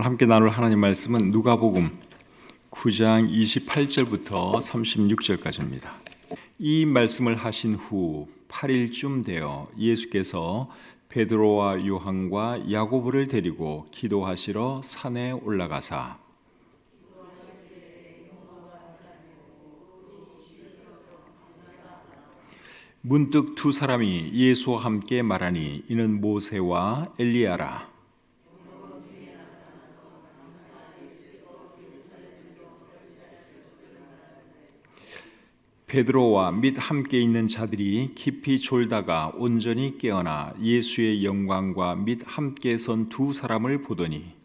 오늘 함께 나눌 하나님 말씀은 누가복음 9장 28절부터 36절까지입니다. 이 말씀을 하신 후 8일쯤 되어 예수께서 베드로와 요한과 야고보를 데리고 기도하시러 산에 올라가사 문득 두 사람이 예수와 함께 말하니 이는 모세와 엘리야라 베드로와 및 함께 있는 자들이 깊이 졸다가 온전히 깨어나 예수의 영광과 및 함께 선 두 사람을 보더니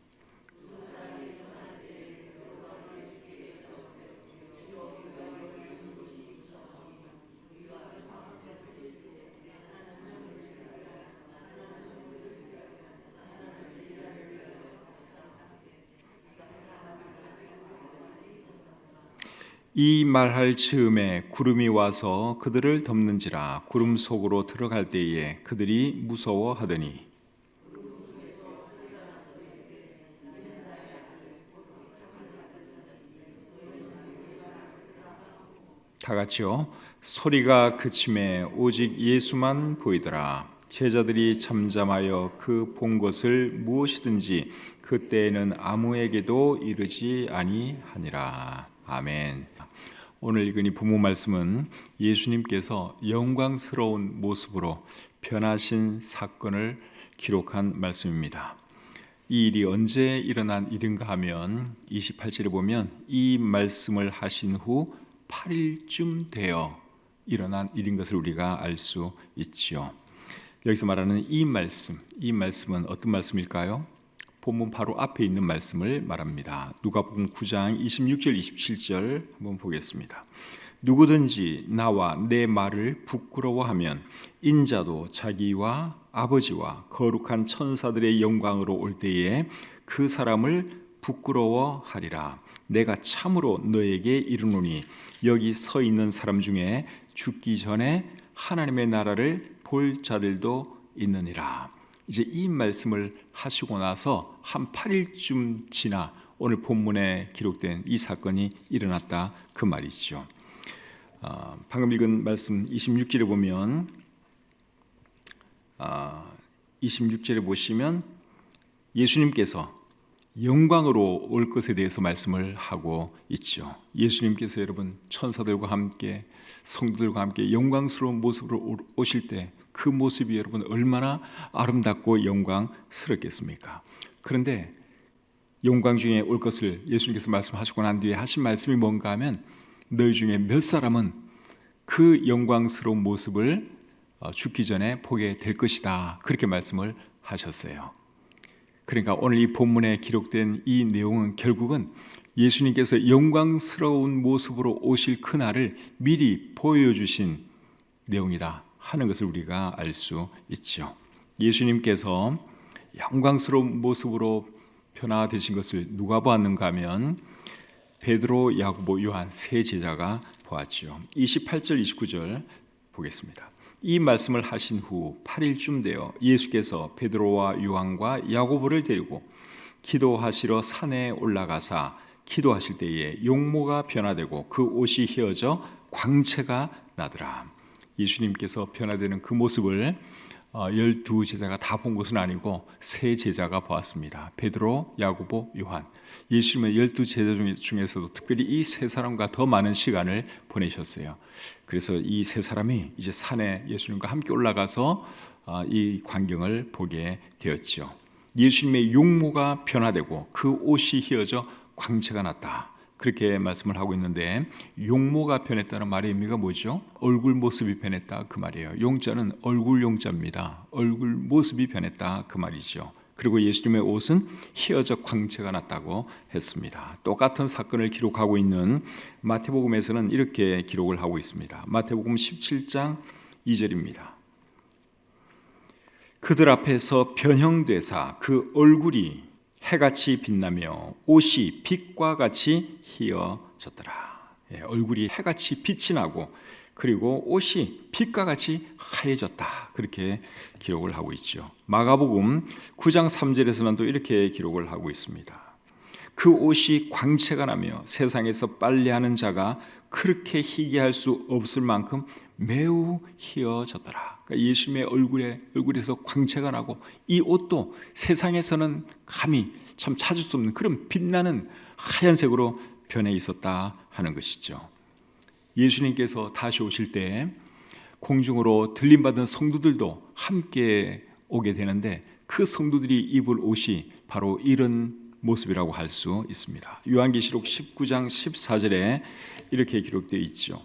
이 말할 즈음에 구름이 와서 그들을 덮는지라 구름 속으로 들어갈 때에 그들이 무서워하더니. 다 같이요. 소리가 그침에 오직 예수만 보이더라. 제자들이 잠잠하여 그 본 것을 무엇이든지 그때에는 아무에게도 이르지 아니하니라. 아멘. 오늘 읽은 이 부모 말씀은 예수님께서 영광스러운 모습으로 변하신 사건을 기록한 말씀입니다. 이 일이 언제 일어난 일인가 하면 28절에 보면 이 말씀을 하신 후 8일쯤 되어 일어난 일인 것을 우리가 알 수 있지요. 여기서 말하는 이 말씀, 이 말씀은 어떤 말씀일까요? 본문 바로 앞에 있는 말씀을 말합니다. 누가복음 9장 26절 27절 한번 보겠습니다. 누구든지 나와 내 말을 부끄러워하면 인자도 자기와 아버지와 거룩한 천사들의 영광으로 올 때에 그 사람을 부끄러워하리라. 내가 참으로 너에게 이르노니 여기 서 있는 사람 중에 죽기 전에 하나님의 나라를 볼 자들도 있느니라. 이제 이 말씀을 하시고 나서 한 8일쯤 지나 오늘 본문에 기록된 이 사건이 일어났다 그 말이죠. 어, 방금 읽은 말씀 26절에 보면 어, 26절에 보시면 예수님께서 영광으로 올 것에 대해서 말씀을 하고 있죠. 예수님께서 여러분 천사들과 함께 성도들과 함께 영광스러운 모습으로 오실 때 그 모습이 여러분 얼마나 아름답고 영광스럽겠습니까? 그런데 영광 중에 올 것을 예수님께서 말씀하시고 난 뒤에 하신 말씀이 뭔가 하면 너희 중에 몇 사람은 그 영광스러운 모습을 어, 죽기 전에 보게 될 것이다. 그렇게 말씀을 하셨어요. 그러니까 오늘 이 본문에 기록된 이 내용은 결국은 예수님께서 영광스러운 모습으로 오실 그날을 미리 보여주신 내용이다 하는 것을 우리가 알 수 있죠. 예수님께서 영광스러운 모습으로 변화되신 것을 누가 보았는가 하면 베드로, 야고보, 요한 세 제자가 보았죠. 28절, 29절 보겠습니다. 이 말씀을 하신 후 8일쯤 되어 예수께서 베드로와 요한과 야고보를 데리고 기도하시러 산에 올라가사 기도하실 때에 용모가 변화되고 그 옷이 휘어져 광채가 나더라. 예수님께서 변화되는 그 모습을 어, 열두 제자가 다 본 것은 아니고 세 제자가 보았습니다. 베드로, 야고보, 요한. 예수님의 열두 제자 중에서도 특별히 이 세 사람과 더 많은 시간을 보내셨어요. 그래서 이 세 사람이 이제 산에 예수님과 함께 올라가서 어, 이 광경을 보게 되었죠. 예수님의 용모가 변화되고 그 옷이 휘어져 광채가 났다. 그렇게 말씀을 하고 있는데 용모가 변했다는 말의 의미가 뭐죠? 얼굴 모습이 변했다 그 말이에요. 용자는 얼굴 용자입니다. 얼굴 모습이 변했다 그 말이죠. 그리고 예수님의 옷은 휘어져 광채가 났다고 했습니다. 똑같은 사건을 기록하고 있는 마태복음에서는 이렇게 기록을 하고 있습니다. 마태복음 17장 2절입니다. 그들 앞에서 변형되사 그 얼굴이 해같이 빛나며 옷이 빛과 같이 휘어졌더라. 예, 얼굴이 해같이 빛이 나고 그리고 옷이 빛과 같이 하얘졌다. 그렇게 기록을 하고 있죠. 마가복음 9장 3절에서는 또 이렇게 기록을 하고 있습니다. 그 옷이 광채가 나며 세상에서 빨래하는 자가 그렇게 희게 할 수 없을 만큼 매우 희어졌더라. 그러니까 예수님의 얼굴에 얼굴에서 광채가 나고 이 옷도 세상에서는 감히 참 찾을 수 없는 그런 빛나는 하얀색으로 변해 있었다 하는 것이죠. 예수님께서 다시 오실 때 공중으로 들림 받은 성도들도 함께 오게 되는데 그 성도들이 입을 옷이 바로 이런 모습이라고 할 수 있습니다. 요한계시록 19장 14절에 이렇게 기록되어 있죠.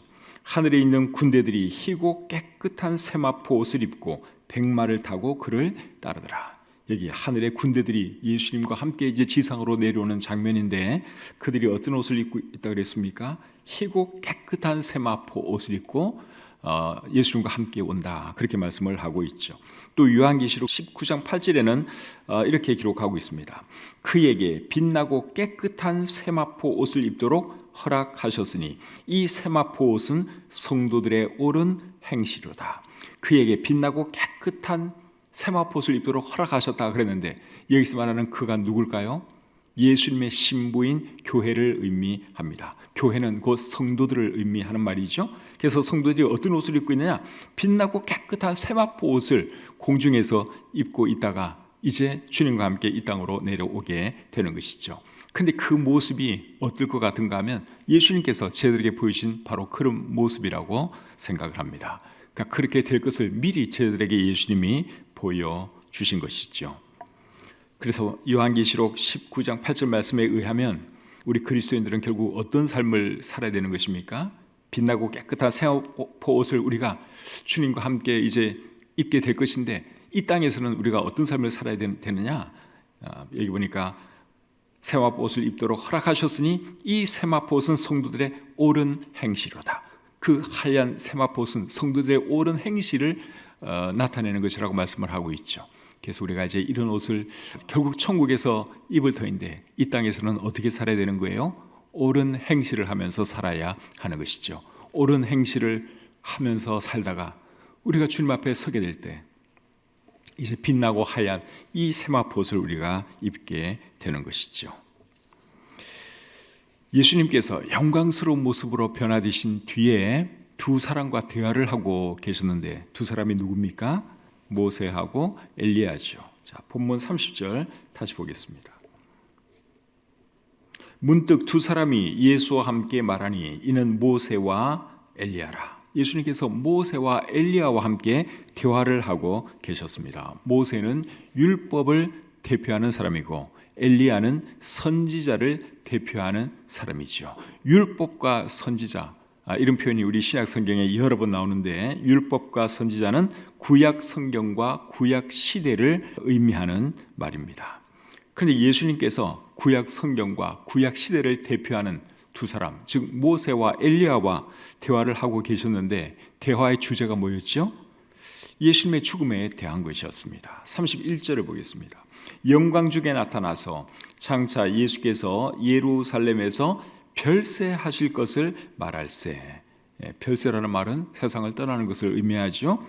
하늘에 있는 군대들이 희고 깨끗한 세마포 옷을 입고 백마를 타고 그를 따르더라. 여기 하늘의 군대들이 예수님과 함께 이제 지상으로 내려오는 장면인데 그들이 어떤 옷을 입고 있다 그랬습니까? 희고 깨끗한 세마포 옷을 입고 어, 예수님과 함께 온다 그렇게 말씀을 하고 있죠. 또 요한계시록 19장 8절에는 어, 이렇게 기록하고 있습니다. 그에게 빛나고 깨끗한 세마포 옷을 입도록 허락하셨으니 이 세마포 옷은 성도들의 옳은 행실로다. 그에게 빛나고 깨끗한 세마포 옷을 입도록 허락하셨다 그랬는데 여기서 말하는 그가 누굴까요? 예수님의 신부인 교회를 의미합니다. 교회는 곧 성도들을 의미하는 말이죠. 그래서 성도들이 어떤 옷을 입고 있느냐? 빛나고 깨끗한 세마포 옷을 공중에서 입고 있다가 이제 주님과 함께 이 땅으로 내려오게 되는 것이죠. 근데 그 모습이 어떨 것 같은가 하면 예수님께서 저희들에게 보이신 바로 그런 모습이라고 생각을 합니다. 그러니까 그렇게 될 것을 미리 저희들에게 예수님이 보여 주신 것이죠. 그래서 요한계시록 19장 8절 말씀에 의하면 우리 그리스도인들은 결국 어떤 삶을 살아야 되는 것입니까? 빛나고 깨끗한 새포 옷을 우리가 주님과 함께 이제 입게 될 것인데 이 땅에서는 우리가 어떤 삶을 살아야 되느냐? 아, 여기 보니까 세마포 옷을 입도록 허락하셨으니 이 세마포 옷은 성도들의 옳은 행실로다. 그 하얀 세마포 옷은 성도들의 옳은 행실을 어, 나타내는 것이라고 말씀을 하고 있죠. 그래서 우리가 이제 이런 옷을 결국 천국에서 입을 터인데 이 땅에서는 어떻게 살아야 되는 거예요? 옳은 행실을 하면서 살아야 하는 것이죠. 옳은 행실을 하면서 살다가 우리가 주님 앞에 서게 될 때 이제 빛나고 하얀 이 세마포옷을 우리가 입게 되는 것이죠. 예수님께서 영광스러운 모습으로 변화되신 뒤에 두 사람과 대화를 하고 계셨는데 두 사람이 누굽니까? 모세하고 엘리야죠. 자, 본문 30절 다시 보겠습니다. 문득 두 사람이 예수와 함께 말하니 이는 모세와 엘리야라. 예수님께서 모세와 엘리야와 함께 대화를 하고 계셨습니다. 모세는 율법을 대표하는 사람이고 엘리야는 선지자를 대표하는 사람이죠. 율법과 선지자 아, 이런 표현이 우리 신약 성경에 여러 번 나오는데 율법과 선지자는 구약 성경과 구약 시대를 의미하는 말입니다. 그런데 예수님께서 구약 성경과 구약 시대를 대표하는 두 사람, 즉 모세와 엘리야와 대화를 하고 계셨는데 대화의 주제가 뭐였죠? 예수님의 죽음에 대한 것이었습니다. 31절을 보겠습니다. 영광 중에 나타나서 장차 예수께서 예루살렘에서 별세하실 것을 말할세. 예, 별세라는 말은 세상을 떠나는 것을 의미하죠.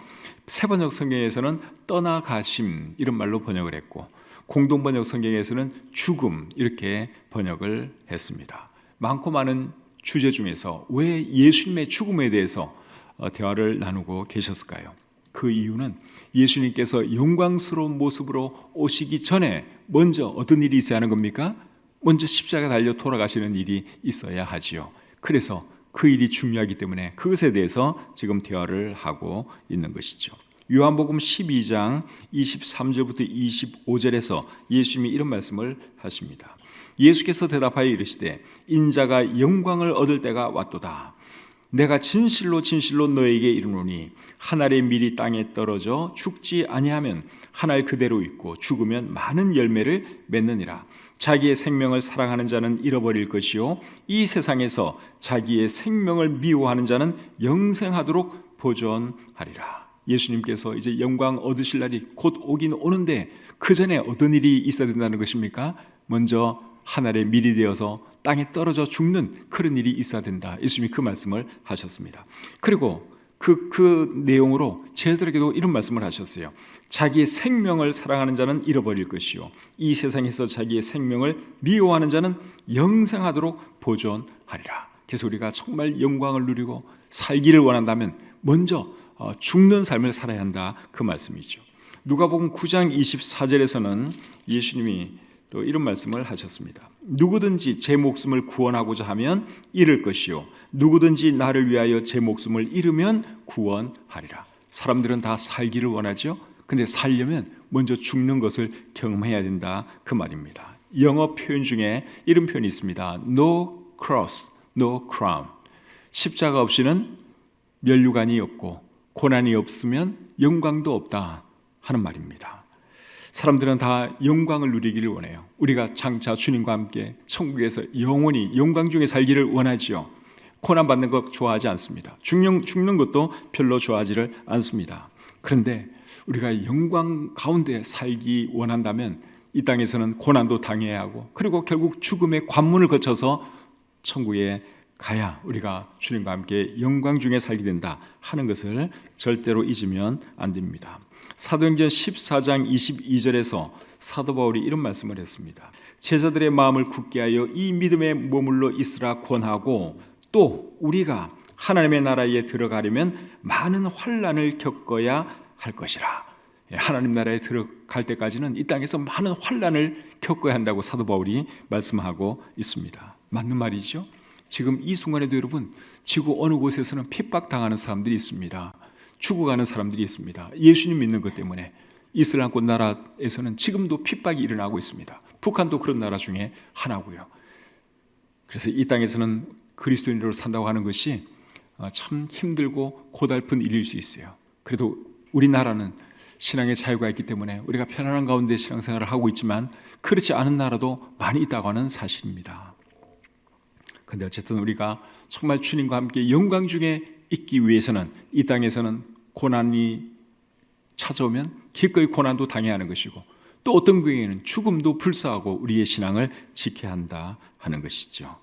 세번역 성경에서는 떠나가심 이런 말로 번역을 했고 공동 번역 성경에서는 죽음 이렇게 번역을 했습니다. 많고 많은 주제 중에서 왜 예수님의 죽음에 대해서 어, 대화를 나누고 계셨을까요? 그 이유는 예수님께서 영광스러운 모습으로 오시기 전에 먼저 어떤 일이 있어야 하는 겁니까? 먼저 십자가 달려 돌아가시는 일이 있어야 하지요. 그래서 그 일이 중요하기 때문에 그것에 대해서 지금 대화를 하고 있는 것이죠. 요한복음 12장 23절부터 25절에서 예수님이 이런 말씀을 하십니다. 예수께서 대답하여 이르시되 인자가 영광을 얻을 때가 왔도다. 내가 진실로 진실로 너에게 이르노니 한 알의 밀이 땅에 떨어져 죽지 아니하면 한 알 그대로 있고 죽으면 많은 열매를 맺느니라. 자기의 생명을 사랑하는 자는 잃어버릴 것이요 이 세상에서 자기의 생명을 미워하는 자는 영생하도록 보존하리라. 예수님께서 이제 영광 얻으실 날이 곧 오긴 오는데 그 전에 어떤 일이 있어야 된다는 것입니까? 먼저 하늘의 밀이 되어서 땅에 떨어져 죽는 그런 일이 있어야 된다. 예수님이 그 말씀을 하셨습니다. 그리고 그, 그 내용으로 제자들에게도 이런 말씀을 하셨어요. 자기의 생명을 사랑하는 자는 잃어버릴 것이요. 이 세상에서 자기의 생명을 미워하는 자는 영생하도록 보존하리라. 그래서 우리가 정말 영광을 누리고 살기를 원한다면 먼저 어, 죽는 삶을 살아야 한다. 그 말씀이죠. 누가복음 9장 24절에서는 예수님이 또 이런 말씀을 하셨습니다. 누구든지 제 목숨을 구원하고자 하면 잃을 것이요 누구든지 나를 위하여 제 목숨을 잃으면 구원하리라. 사람들은 다 살기를 원하죠. 근데 살려면 먼저 죽는 것을 경험해야 된다 그 말입니다. 영어 표현 중에 이런 표현이 있습니다. No cross, no crown. 십자가 없이는 면류관이 없고 고난이 없으면 영광도 없다 하는 말입니다. 사람들은 다 영광을 누리기를 원해요. 우리가 장차 주님과 함께 천국에서 영원히 영광 중에 살기를 원하지요. 고난 받는 것 좋아하지 않습니다. 죽는 죽는 것도 별로 좋아하지를 않습니다. 그런데 우리가 영광 가운데 살기 원한다면 이 땅에서는 고난도 당해야 하고 그리고 결국 죽음의 관문을 거쳐서 천국에 가야 우리가 주님과 함께 영광 중에 살게 된다 하는 것을 절대로 잊으면 안 됩니다. 사도행전 14장 22절에서 사도 바울이 이런 말씀을 했습니다. 제자들의 마음을 굳게 하여 이 믿음에 머물러 있으라 권하고 또 우리가 하나님의 나라에 들어가려면 많은 환란을 겪어야 할 것이라. 예, 하나님 나라에 들어갈 때까지는 이 땅에서 많은 환란을 겪어야 한다고 사도 바울이 말씀하고 있습니다. 맞는 말이죠. 지금 이 순간에도 여러분 지구 어느 곳에서는 핍박 당하는 사람들이 있습니다. 죽어가는 사람들이 있습니다. 예수님 믿는 것 때문에 이슬람권 나라에서는 지금도 핍박이 일어나고 있습니다. 북한도 그런 나라 중에 하나고요. 그래서 이 땅에서는 그리스도인으로 산다고 하는 것이 어, 참 힘들고 고달픈 일일 수 있어요. 그래도 우리나라는 신앙의 자유가 있기 때문에 우리가 편안한 가운데 신앙생활을 하고 있지만 그렇지 않은 나라도 많이 있다고 하는 사실입니다. 근데 어쨌든 우리가 정말 주님과 함께 영광 중에 있기 위해서는 이 땅에서는 고난이 찾아오면 기꺼이 고난도 당해야 하는 것이고 또 어떤 경우에는 죽음도 불사하고 우리의 신앙을 지켜야 한다 하는 것이죠.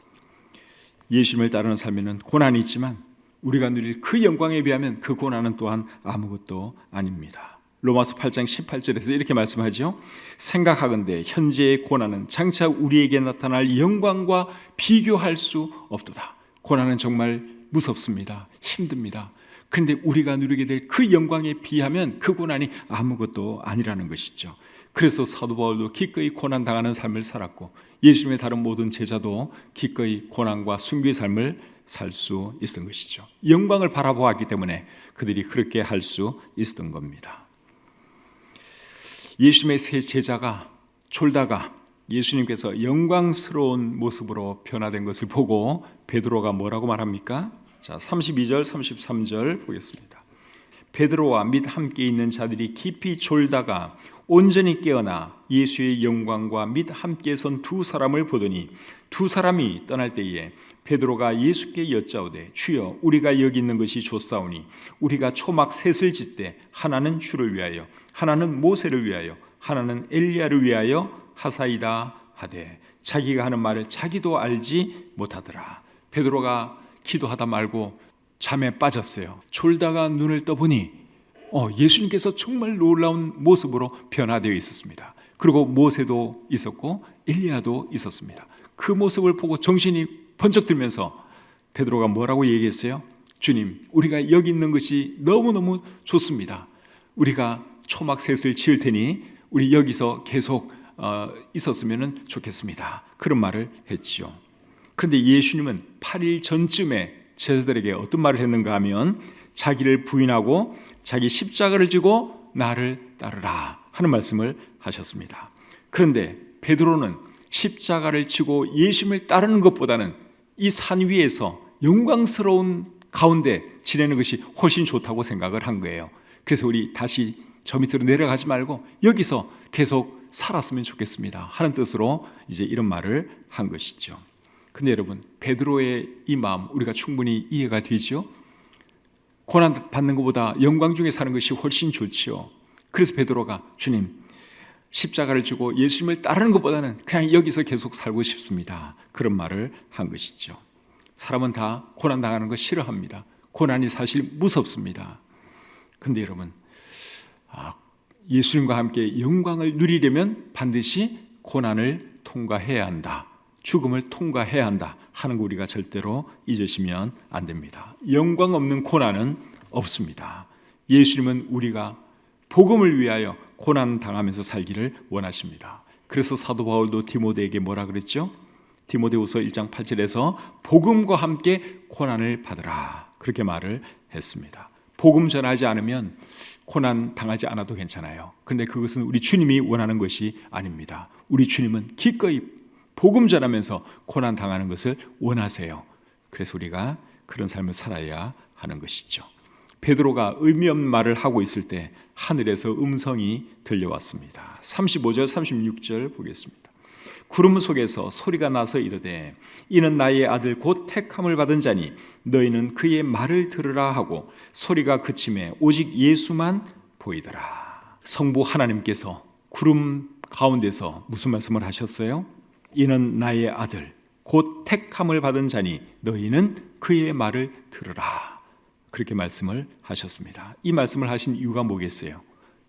예수님을 따르는 삶에는 고난이 있지만 우리가 누릴 그 영광에 비하면 그 고난은 또한 아무것도 아닙니다. 로마서 8장 18절에서 이렇게 말씀하죠. 생각하건대 현재의 고난은 장차 우리에게 나타날 영광과 비교할 수 없도다. 고난은 정말 무섭습니다. 힘듭니다. 그런데 우리가 누리게 될 그 영광에 비하면 그 고난이 아무것도 아니라는 것이죠. 그래서 사도 바울도 기꺼이 고난 당하는 삶을 살았고 예수님의 다른 모든 제자도 기꺼이 고난과 순교의 삶을 살 수 있었던 것이죠. 영광을 바라보았기 때문에 그들이 그렇게 할 수 있었던 겁니다. 예수님의 세 제자가 졸다가 예수님께서 영광스러운 모습으로 변화된 것을 보고 베드로가 뭐라고 말합니까? 자, 32절, 33절 보겠습니다. 베드로와 및 함께 있는 자들이 깊이 졸다가 온전히 깨어나 예수의 영광과 및 함께 선 두 사람을 보더니 두 사람이 떠날 때에 베드로가 예수께 여짜오되 주여 우리가 여기 있는 것이 좋사오니 우리가 초막 셋을 짓되 하나는 주를 위하여 하나는 모세를 위하여 하나는 엘리야를 위하여 하사이다 하되 자기가 하는 말을 자기도 알지 못하더라. 베드로가 기도하다 말고 잠에 빠졌어요. 졸다가 눈을 떠보니 어, 예수님께서 정말 놀라운 모습으로 변화되어 있었습니다. 그리고 모세도 있었고 엘리야도 있었습니다. 그 모습을 보고 정신이 번쩍 들면서 베드로가 뭐라고 얘기했어요? 주님, 우리가 여기 있는 것이 너무너무 좋습니다. 우리가 초막 셋을 지을 테니 우리 여기서 계속 어, 있었으면 좋겠습니다. 그런 말을 했지요. 그런데 예수님은 8일 전쯤에 제자들에게 어떤 말을 했는가 하면 자기를 부인하고 자기 십자가를 지고 나를 따르라 하는 말씀을 하셨습니다. 그런데 베드로는 십자가를 지고 예수님을 따르는 것보다는 이 산 위에서 영광스러운 가운데 지내는 것이 훨씬 좋다고 생각을 한 거예요. 그래서 우리 다시 저 밑으로 내려가지 말고 여기서 계속 살았으면 좋겠습니다. 하는 뜻으로 이제 이런 말을 한 것이죠. 근데 여러분, 베드로의 이 마음 우리가 충분히 이해가 되죠? 고난 받는 것보다 영광 중에 사는 것이 훨씬 좋지요. 그래서 베드로가 주님, 십자가를 지고 예수님을 따르는 것보다는 그냥 여기서 계속 살고 싶습니다. 그런 말을 한 것이죠. 사람은 다 고난 당하는 거 싫어합니다. 고난이 사실 무섭습니다. 근데 여러분, 아, 예수님과 함께 영광을 누리려면 반드시 고난을 통과해야 한다. 죽음을 통과해야 한다 하는 거 우리가 절대로 잊으시면 안 됩니다. 영광 없는 고난은 없습니다. 예수님은 우리가 복음을 위하여 고난 당하면서 살기를 원하십니다. 그래서 사도 바울도 디모데에게 뭐라 그랬죠? 디모데후서 1장 8절에서 복음과 함께 고난을 받으라 그렇게 말을 했습니다. 복음 전하지 않으면 고난 당하지 않아도 괜찮아요. 그런데 그것은 우리 주님이 원하는 것이 아닙니다. 우리 주님은 기꺼이 복음 전하면서 고난 당하는 것을 원하세요. 그래서 우리가 그런 삶을 살아야 하는 것이죠. 베드로가 의미 없는 말을 하고 있을 때 하늘에서 음성이 들려왔습니다. 35절 36절 보겠습니다. 구름 속에서 소리가 나서 이르되 이는 나의 아들 곧 택함을 받은 자니 너희는 그의 말을 들으라 하고 소리가 그침에 오직 예수만 보이더라. 성부 하나님께서 구름 가운데서 무슨 말씀을 하셨어요? 이는 나의 아들 곧 택함을 받은 자니 너희는 그의 말을 들으라. 그렇게 말씀을 하셨습니다. 이 말씀을 하신 이유가 뭐겠어요?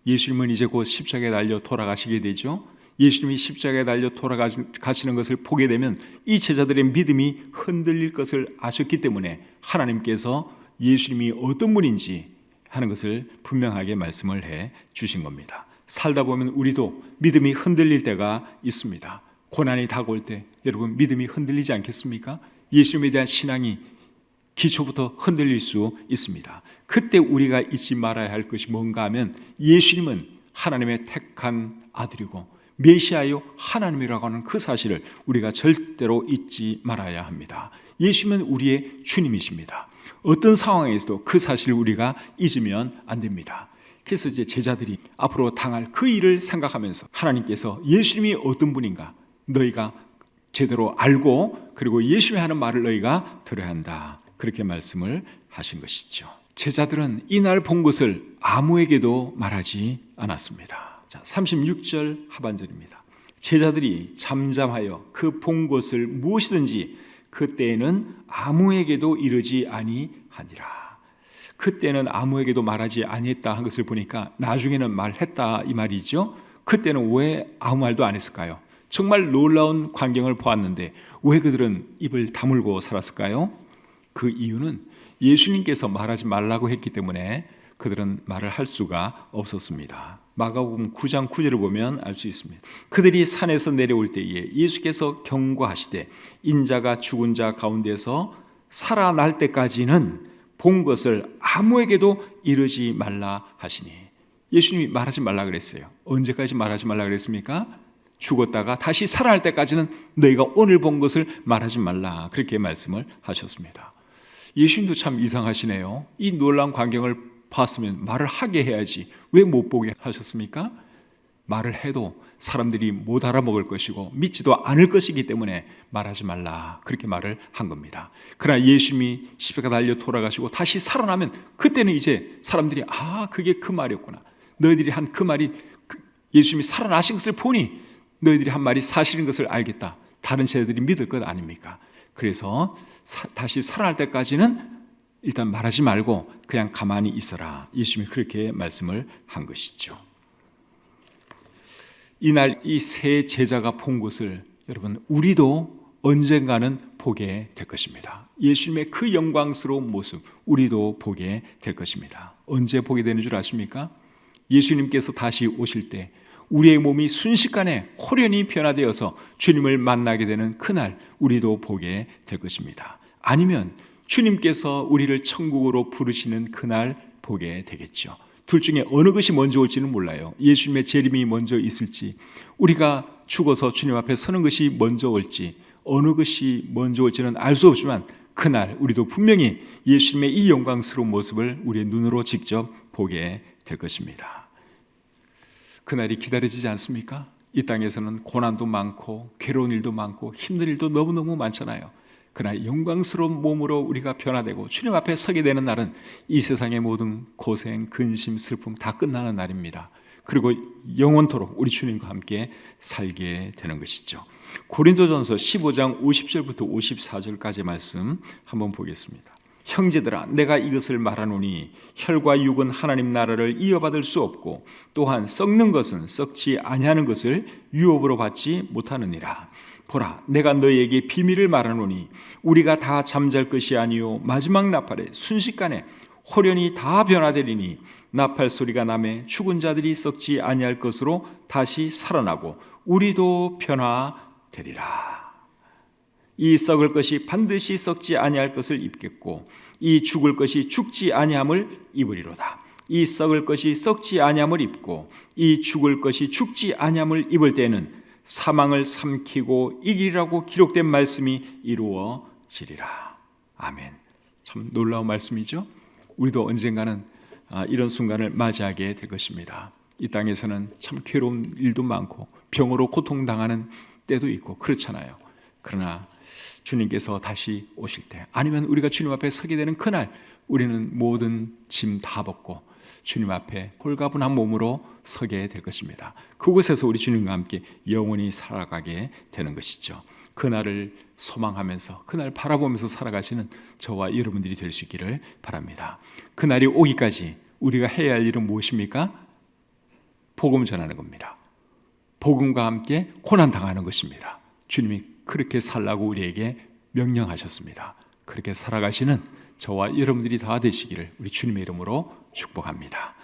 예수님은 이제 곧 십자가에 달려 돌아가시게 되죠. 예수님이 십자가에 달려 돌아가시는 것을 보게 되면 이 제자들의 믿음이 흔들릴 것을 아셨기 때문에 하나님께서 예수님이 어떤 분인지 하는 것을 분명하게 말씀을 해 주신 겁니다. 살다 보면 우리도 믿음이 흔들릴 때가 있습니다. 고난이 다가올 때 여러분 믿음이 흔들리지 않겠습니까? 예수님에 대한 신앙이 기초부터 흔들릴 수 있습니다. 그때 우리가 잊지 말아야 할 것이 뭔가 하면 예수님은 하나님의 택한 아들이고 메시아요 하나님이라고 하는 그 사실을 우리가 절대로 잊지 말아야 합니다. 예수님은 우리의 주님이십니다. 어떤 상황에서도 그 사실을 우리가 잊으면 안 됩니다. 그래서 이제 제자들이 앞으로 당할 그 일을 생각하면서 하나님께서 예수님이 어떤 분인가 너희가 제대로 알고 그리고 예수님이 하는 말을 너희가 들어야 한다. 그렇게 말씀을 하신 것이죠. 제자들은 이날 본 것을 아무에게도 말하지 않았습니다. 자, 36절 하반절입니다. 제자들이 잠잠하여 그 본 것을 무엇이든지 그때에는 아무에게도 이르지 아니하니라. 그때는 아무에게도 말하지 아니했다 한 것을 보니까 나중에는 말했다 이 말이죠. 그때는 왜 아무 말도 안 했을까요? 정말 놀라운 광경을 보았는데 왜 그들은 입을 다물고 살았을까요? 그 이유는 예수님께서 말하지 말라고 했기 때문에 그들은 말을 할 수가 없었습니다. 마가복음 9장 9절을 보면 알 수 있습니다. 그들이 산에서 내려올 때에 예수께서 경고하시되 인자가 죽은 자 가운데서 살아날 때까지는 본 것을 아무에게도 이르지 말라 하시니 예수님이 말하지 말라 그랬어요. 언제까지 말하지 말라 그랬습니까? 죽었다가 다시 살아날 때까지는 너희가 오늘 본 것을 말하지 말라 그렇게 말씀을 하셨습니다. 예수님도 참 이상하시네요. 이 놀라운 광경을 봤으면 말을 하게 해야지 왜 못 보게 하셨습니까? 말을 해도 사람들이 못 알아먹을 것이고 믿지도 않을 것이기 때문에 말하지 말라 그렇게 말을 한 겁니다. 그러나 예수님이 십자가 달려 돌아가시고 다시 살아나면 그때는 이제 사람들이 아 그게 그 말이었구나. 너희들이 한 그 말이 그 예수님이 살아나신 것을 보니 너희들이 한 말이 사실인 것을 알겠다. 다른 제자들이 믿을 것 아닙니까? 그래서 사, 다시 살아날 때까지는 일단 말하지 말고 그냥 가만히 있어라. 예수님이 그렇게 말씀을 한 것이죠. 이날 이 세 제자가 본 것을 여러분 우리도 언젠가는 보게 될 것입니다. 예수님의 그 영광스러운 모습 우리도 보게 될 것입니다. 언제 보게 되는 줄 아십니까? 예수님께서 다시 오실 때 우리의 몸이 순식간에 호련히 변화되어서 주님을 만나게 되는 그날 우리도 보게 될 것입니다. 아니면 주님께서 우리를 천국으로 부르시는 그날 보게 되겠죠. 둘 중에 어느 것이 먼저 올지는 몰라요. 예수님의 재림이 먼저 있을지, 우리가 죽어서 주님 앞에 서는 것이 먼저 올지, 어느 것이 먼저 올지는 알 수 없지만 그날 우리도 분명히 예수님의 이 영광스러운 모습을 우리의 눈으로 직접 보게 될 것입니다. 그날이 기다려지지 않습니까? 이 땅에서는 고난도 많고 괴로운 일도 많고 힘든 일도 너무너무 많잖아요. 그러나 영광스러운 몸으로 우리가 변화되고 주님 앞에 서게 되는 날은 이 세상의 모든 고생, 근심, 슬픔 다 끝나는 날입니다. 그리고 영원토록 우리 주님과 함께 살게 되는 것이죠. 고린도전서 15장 50절부터 54절까지 말씀 한번 보겠습니다. 형제들아 내가 이것을 말하노니 혈과 육은 하나님 나라를 이어받을 수 없고 또한 썩는 것은 썩지 아니하는 것을 유업으로 받지 못하느니라. 보라 내가 너희에게 비밀을 말하노니 우리가 다 잠잘 것이 아니요 마지막 나팔에 순식간에 호련히 다 변화되리니 나팔 소리가 남에 죽은 자들이 썩지 아니할 것으로 다시 살아나고 우리도 변화되리라 이 썩을 것이 반드시 썩지 아니할 것을 입겠고 이 죽을 것이 죽지 아니함을 입으리로다. 이 썩을 것이 썩지 아니함을 입고 이 죽을 것이 죽지 아니함을 입을 때는 사망을 삼키고 이기라고 기록된 말씀이 이루어지리라. 아멘. 참 놀라운 말씀이죠. 우리도 언젠가는 아, 이런 순간을 맞이하게 될 것입니다. 이 땅에서는 참 괴로운 일도 많고 병으로 고통당하는 때도 있고 그렇잖아요. 그러나 주님께서 다시 오실 때 아니면 우리가 주님 앞에 서게 되는 그날 우리는 모든 짐 다 벗고 주님 앞에 홀가분한 몸으로 서게 될 것입니다. 그곳에서 우리 주님과 함께 영원히 살아가게 되는 것이죠. 그날을 소망하면서 그날 바라보면서 살아가시는 저와 여러분들이 될 수 있기를 바랍니다. 그날이 오기까지 우리가 해야 할 일은 무엇입니까? 복음 전하는 겁니다. 복음과 함께 고난 당하는 것입니다. 주님이 그렇게 살라고 우리에게 명령하셨습니다. 그렇게 살아가시는 저와 여러분들이 다 되시기를 우리 주님의 이름으로 축복합니다.